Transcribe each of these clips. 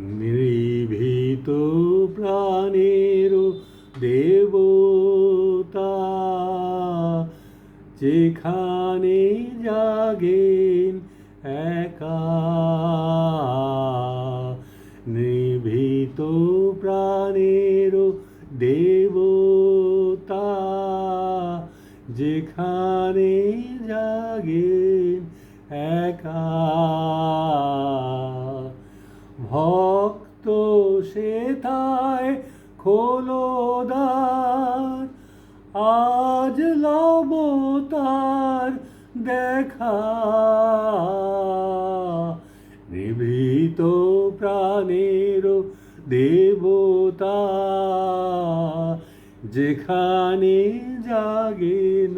নিভৃত প্রাণের দেবতা যেখানে জাগেন একা। নিভৃত প্রাণের দেবতা যেখানে জাগেন একা। ভক্ত সেথায় খোলোদার আজ লব তার দেখা। নিভৃত প্রাণের দেবতা, যেখানে জাগেন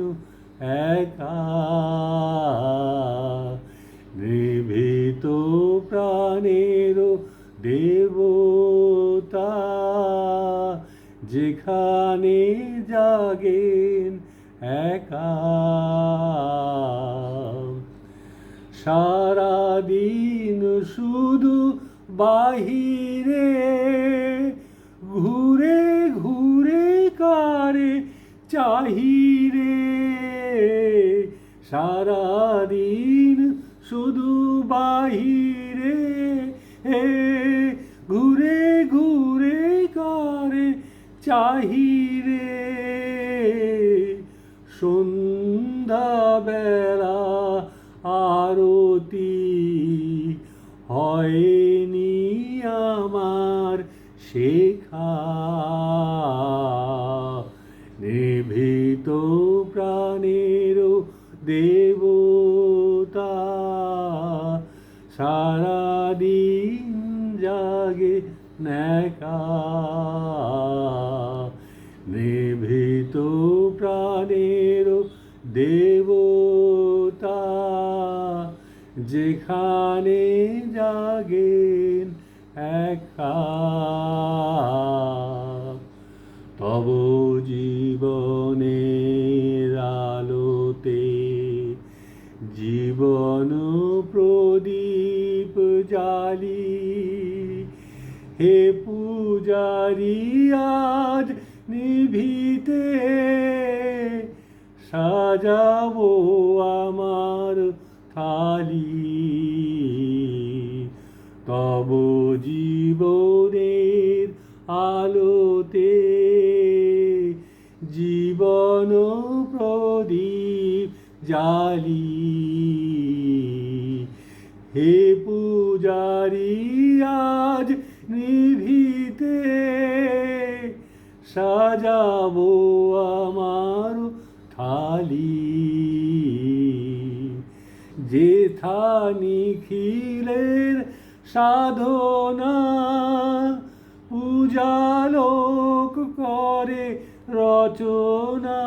একা। নিভৃত প্রাণের দেবতা যেখানে জাগেন একা। সারাদিন শুধু বাহিরে ঘুরে ঘুরে কারে চাহিরে। সারাদিন শুধু বাহিরে চাহিরে সন্ধ্যাবেলা আরতি হয়নি আমার শেখা। নিভৃত প্রাণের দেবতা সারাদিন জাগে নেকা নিভৃত প্রাণের দেবতা, যেখানে জাগেন একা। তব জীবনের আলোতে জীবন প্রদীপ জালি হে পূজারি, আজ নিভিতে সাজাবো আমার থালি। তব জীবনের আলোতে জীবন প্রদীপ জালি হে পূজারি আজ নিভিতে সাজাবো আমার থালি। যেথা নিখিলের সাধনা পূজালোক করে রচনা।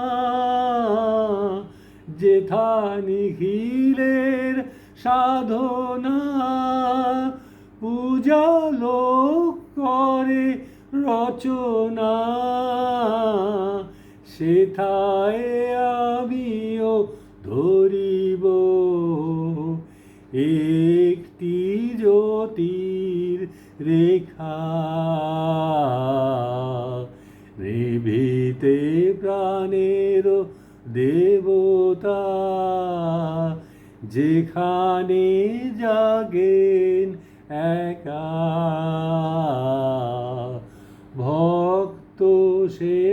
যেথা নিখিলের সাধনা পূজালোক করে রচনা। সেথায় আমিও ধরিব। একটি জ্যোতির রেখা। নিভিতে প্রাণের দেবতা। যেখানে জাগেন একা।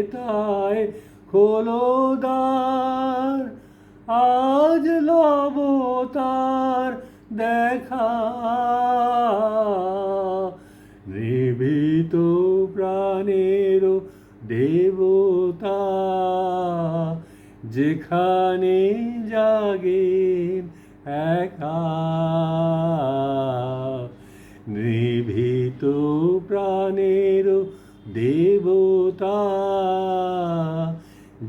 সেতায় খোলোদার আজ লব তার দেখা। নিবিত প্রাণের দেবতা যেখানে জাগেন একা। নিভৃত প্রাণের দেবতা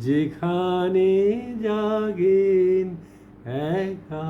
যেখানে জাগেন একা।